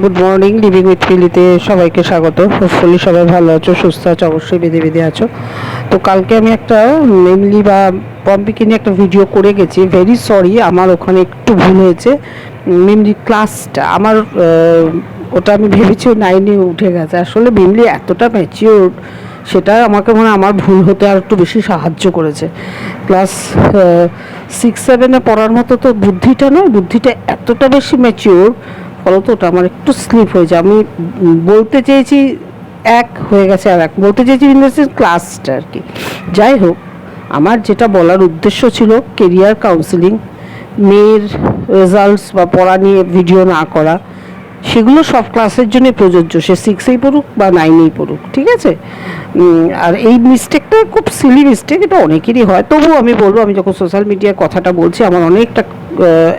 Good morning living with ফিলিতে সবাইকে স্বাগত। হোপফুলি সবাই ভালো আছো, সুস্থ আছো, অবশ্যই বেঁধে বেঁধে আছো। তো কালকে আমি একটা মেনলি বা পম্পিকে নিয়ে একটা ভিডিও করে গেছি। ভেরি সরি আমার ওখানে একটু ভুল হয়েছে। মেনলি ক্লাসটা আমার ওটা আমি ভেবেছি নাইনে উঠে গেছে। আসলে মেনলি এতটা ম্যাচিওর সেটা আমাকে মনে আমার ভুল হতে আর একটু বেশি সাহায্য করেছে। ক্লাস সিক্স সেভেনে পড়ার মতো তো বুদ্ধিটা নয়, বুদ্ধিটা এতটা বেশি ম্যাচিওর ফলত ওটা আমার একটু স্লিপ হয়েছে আমি বলতে চেয়েছি এক হয়ে গেছে আর এক। বলতে চেয়েছি ইন ক্লাসটা আর কি। যাই হোক, আমার যেটা বলার উদ্দেশ্য ছিল কেরিয়ার কাউন্সিলিং মেয়ের রেজাল্টস বা পড়া নিয়ে ভিডিও না করা, সেগুলো সব ক্লাসের জন্য প্রযোজ্য। সে সিক্সেই পড়ুক বা নাইনেই পড়ুক, ঠিক আছে? আর এই মিস্টেকটা খুব সিলি মিস্টেক এটা অনেকেরই হয়। তবুও আমি বলব, আমি যখন সোশ্যাল মিডিয়ায় কথাটা বলছি, আমার অনেকটা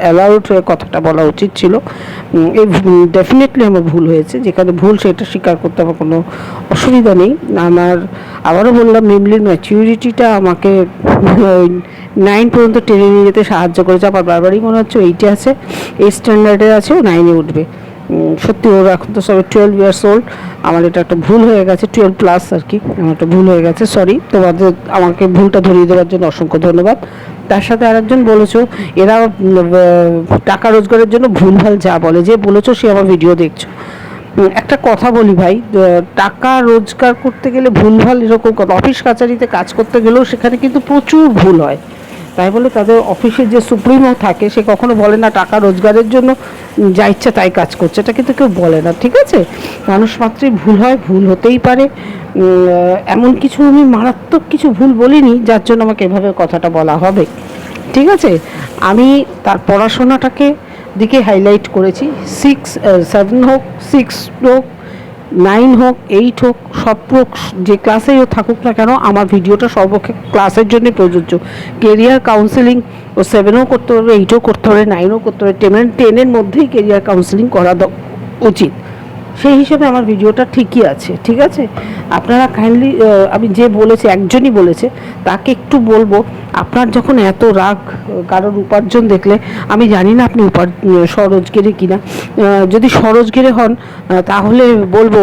অ্যালাউড কথাটা বলা উচিত ছিল। এই ডেফিনেটলি আমার ভুল হয়েছে। যেখানে ভুল সেটা স্বীকার করতে আমার কোনো অসুবিধা নেই। আমার, আবারও বললাম মেমলির ম্যাচিউরিটিটা আমাকে নাইন পর্যন্ত টেনে নিয়ে যেতে সাহায্য করেছে। আমার বারবারই মনে হচ্ছে এইটে আছে, এই স্ট্যান্ডার্ডে আছে, ও নাইনে উঠবে। সত্যি ওর এখন তো সবে টুয়েলভ ইয়ার্স ওল্ড আমার এটা একটা ভুল হয়ে গেছে টুয়েলভ প্লাস আর কি। আমার একটা ভুল হয়ে গেছে সরি তোমাদের, আমাকে ভুলটা ধরিয়ে দেওয়ার জন্য অসংখ্য ধন্যবাদ। তার সাথে আরেকজন বলেছ, এরা টাকা রোজগারের জন্য ভুলভাল যা বলে, যে বলেছ সে আমার ভিডিও দেখছ। একটা কথা বলি ভাই টাকা রোজগার করতে গেলে ভুলভাল এরকম কথা, অফিস কাছারিতে কাজ করতে গেলেও সেখানে কিন্তু প্রচুর ভুল হয়। তাই বলে তাদের অফিসের যে সুপ্রিমো থাকে, সে কখনো বলে না টাকা রোজগারের জন্য যা ইচ্ছা তাই কাজ করছে। এটা কিন্তু কেউ বলে না, ঠিক আছে? মানুষ মাত্রই ভুল হয়, ভুল হতেই পারে। এমন কিছু আমি মারাত্মক কিছু ভুল বলিনি, যার জন্য আমাকে এভাবে কথাটা বলা হবে। ঠিক আছে? আমি তার পড়াশোনাটাকে দিকে হাইলাইট করেছি। সিক্স সেভেন হোক সিক্স হোক নাইন হোক এইট হোক সব যে ক্লাসেই ও থাকুক না কেন, আমার ভিডিওটা সর্বক্ষে ক্লাসের জন্য প্রযোজ্য। কেরিয়ার কাউন্সেলিং ও সেভেনও করতে হবে এইটও করতে হবে নাইনও করতে হবে। টেন টেনের মধ্যেই কেরিয়ার কাউন্সেলিং করা উচিত। সেই হিসেবে আমার ভিডিওটা ঠিকই আছে, ঠিক আছে? আপনারা কাইন্ডলি আমি যে বলেছে, একজনই বলেছে, তাকে একটু বলব, আপনার যখন এত রাগ, কারোর উপার্জন দেখলে, আমি জানি না আপনি উপার, স্বরোজগেরে কিনা যদি স্বরোজগেরে হন তাহলে বলব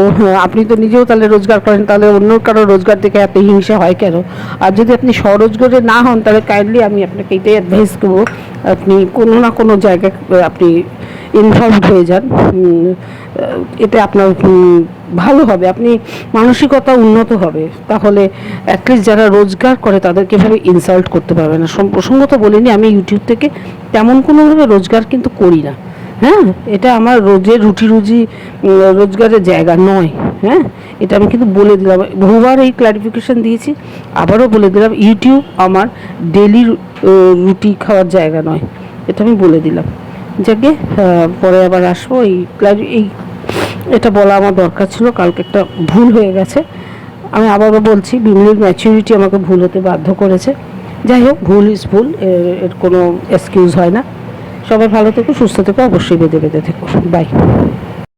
আপনি তো নিজেও তাহলে রোজগার করেন, তাহলে অন্য কারও রোজগার দেখে এত হিংসা হয় কেন? আর যদি আপনি স্বরোজগারে না হন, তাহলে কাইন্ডলি আমি আপনাকে এটাই অ্যাডভাইস করব, আপনি কোনো না কোনো জায়গায়, আপনি ইনভলভড হয়ে যান। এতে আপনার ভালো হবে। আপনি মানসিকতা উন্নত হবে। তাহলে অ্যাটলিস্ট যারা রোজগার করে তাদেরকে এভাবে ইনসাল্ট করতে পারবে না। প্রসঙ্গত বলিনি, আমি ইউটিউব থেকে তেমন কোনোভাবে রোজগার কিন্তু করি না। হ্যাঁ? এটা আমার রোজের রুটি রুজি রোজগারের জায়গা নয়। হ্যাঁ? এটা আমি কিন্তু বলে দিলাম। বহুবার এই ক্লারিফিকেশন দিয়েছি। আবারও বলে দিলাম ইউটিউব আমার ডেলি রুটি খাওয়ার জায়গা নয়। এটা আমি বলে দিলাম। যাকে পরে আবার আসব। এই এই এটা বলা আমার দরকার ছিল, কালকে একটা ভুল হয়ে গেছে। আমি আবারও বলছি বিমলির ম্যাচুরিটি আমাকে ভুল হতে বাধ্য করেছে। যাই হোক, ভুল ইজ ভুল, এর কোনো এক্সকিউজ হয় না। সবাই ভালো থেকো, সুস্থ থেকো, অবশ্যই বেঁধে বেঁধে থেকো। বাই